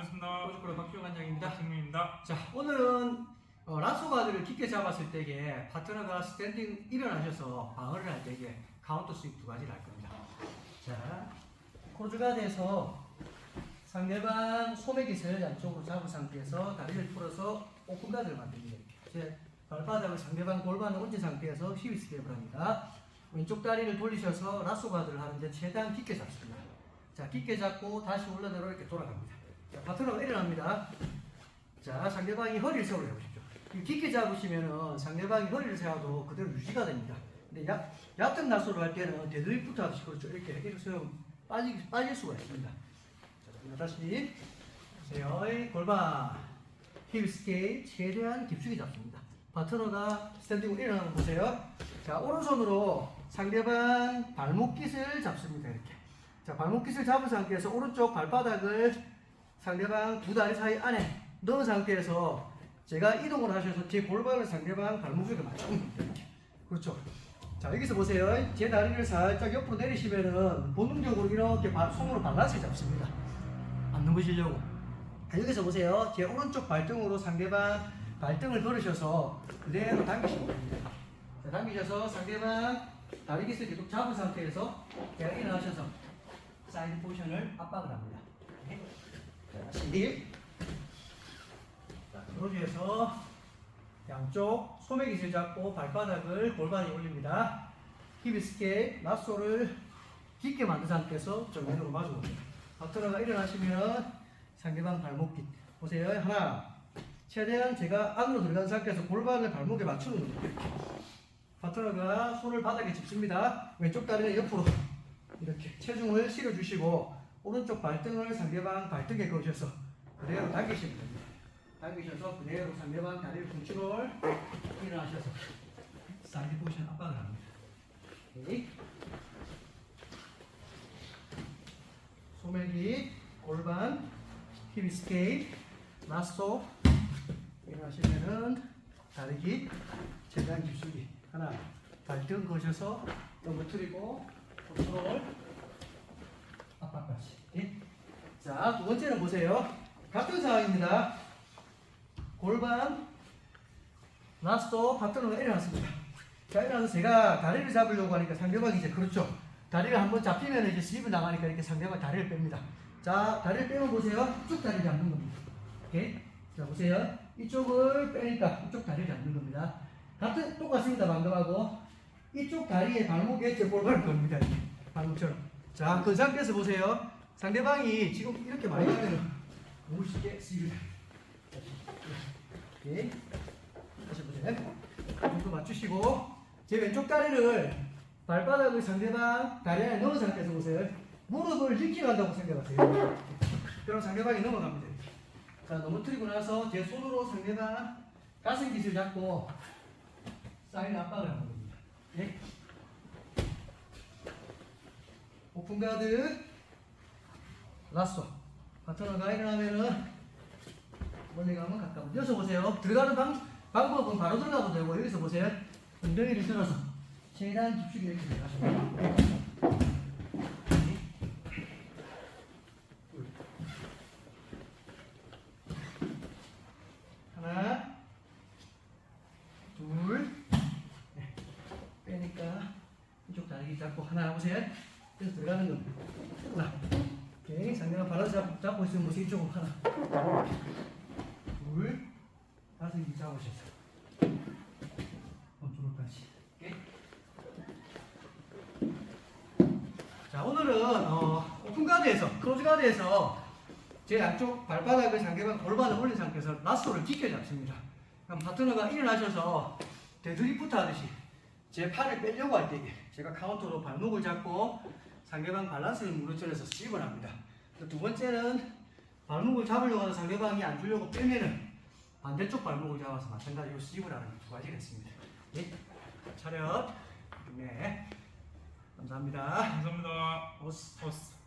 반갑습니다. 고속도로 박주영 관장입니다. 박승민입니다. 자, 오늘은 어, 라소가드를 깊게 잡았을 때에 파트너가 스탠딩 일어나셔서 방어를 할 때에 카운터 스윕 두 가지를 할 겁니다. 자, 코르가드에서 상대방 소매깃을 양쪽으로 잡은 상태에서 다리를 풀어서 오픈가드를 만듭니다. 제 발바닥을 상대방 골반에 얹은 상태에서 힙이 스텝을 합니다. 왼쪽 다리를 돌리셔서 라소가드를 하는데 최대한 깊게 잡습니다. 자, 깊게 잡고 다시 올라내려 이렇게 돌아갑니다. 자, 파트너가 일어납니다. 자, 상대방이 허리를 세우려 해보십시오. 이 깊게 잡으시면은 상대방이 허리를 세워도 그대로 유지가 됩니다. 근데 약, 얕은 나소를 할 때는 대드립부터 하듯이 그렇죠. 이렇게 세우면 빠지, 빠질 수가 있습니다. 자, 다시 보세요. 골반, 힙 스케일 최대한 깊숙이 잡습니다. 파트너가 스탠딩으로 일어나는 거 보세요. 자, 오른손으로 상대방 발목깃을 잡습니다. 이렇게. 자, 발목깃을 잡은 상태에서 오른쪽 발바닥을 상대방 두 다리 사이 안에 넣은 상태에서 제가 이동을 하셔서 제 골반을 상대방 발목에 맞춥니다. 이렇게. 그렇죠. 자, 여기서 보세요. 제 다리를 살짝 옆으로 내리시면은 본능적으로 이렇게 발- 손으로 밸런스를 잡습니다. 안 넘어지려고. 자, 여기서 보세요. 제 오른쪽 발등으로 상대방 발등을 걸으셔서 그대로 당기시면 됩니다. 자, 당기셔서 상대방 다리 깃을 계속 잡은 상태에서 제가 일어나셔서 사이드 포지션을 압박을 합니다. 다시 자, 크로즈에서 양쪽 소매깃을 잡고 발바닥을 골반에 올립니다. 힙 스케일, 라소를 깊게 만든 상태에서 정면으로 마주봅니다. 파트너가 일어나시면 상대방 발목깃 보세요. 하나 최대한 제가 안으로 들어간 상태에서 골반을 발목에 맞추는 겁니다. 파트너가 손을 바닥에 짚습니다. 왼쪽 다리는 옆으로 이렇게 체중을 실어주시고 오른쪽 발등을 상대방 발등에 걸으셔서 그대로 당기시면 됩니다. 당기셔서 그대로 상대방 다리를 컨트롤 일어나셔서 사이드 포지션 압박을 합니다. 오케이. 소매기, 골반, 힙 스케일, 라쏘 일어나시면은 다리기, 재단 깊숙이 하나 발등 거셔서 넘어뜨리고 컨트롤? 자, 두 번째는 보세요. 같은 상황입니다. 골반, 라스트 파트너가 일어났습니다. 자, 일어나서 제가 다리를 잡으려고 하니까 상대방이 이제 그렇죠. 다리를 한번 잡히면 이제 스입을 나가니까 이렇게 상대방 다리를 뺍니다. 자, 다리를 빼면 보세요. 이쪽 다리 잡는 겁니다. 오케이? 자, 보세요. 이쪽을 빼니까 이쪽 다리를 잡는 겁니다. 같은, 똑같습니다. 방금하고. 이쪽 다리에 발목에 제 골반을 겁니다. 방금처럼. 자, 그 상태에서 보세요. 상대방이 지금 이렇게 많이 가면 너무 쉽게 스입을 오케이. 다시 보세요. 이 정도 맞추시고 제 왼쪽 다리를 발바닥을 상대방 다리 안에 넣은 상태에서 보세요. 무릎을 한다고 생각하세요. 그럼 상대방이 넘어갑니다. 자, 넘어뜨리고 나서 제 손으로 상대방 가슴 깃을 잡고 사인 압박을 하는 겁니다. 예? 오픈가드 라쏘 파트너가 일어나면은 멀리 가면 가까워. 여기서 보세요. 들어가는 방, 방법은 바로 들어가도 되고, 여기서 보세요. 엉덩이를 들어서 최대한 깊숙이 이렇게 들어가시면 하나, 둘, 네. 빼니까 이쪽 다리 잡고 하나 보세요. 그래서 들어가는 겁니다. 하나, 오케이. 상대가 바로 잡, 잡고 있으면 보세요. 이쪽으로 하나. 둘, 다섯 개 잡으셔서 컨트롤까지. 오케이. 자 오늘은 어, 오픈 가드에서 크로즈 가드에서 제 양쪽 발바닥을 상대방 골반을 올린 상태에서 라스를 깊게 잡습니다. 그럼 파트너가 일어나셔서 데드리프트 하듯이 제 팔을 빼려고 할 때 제가 카운터로 발목을 잡고 상대방 밸런스를 무너뜨려서 스입을 합니다. 두 번째는 발목을 잡으려고 하는 상대방이 안 주려고 빼면은 반대쪽 발목을 잡아서 마찬가지로 스입을 하는 두 가지가 있습니다. 예? 차렷. 네. 감사합니다. 감사합니다. 오스. 오스.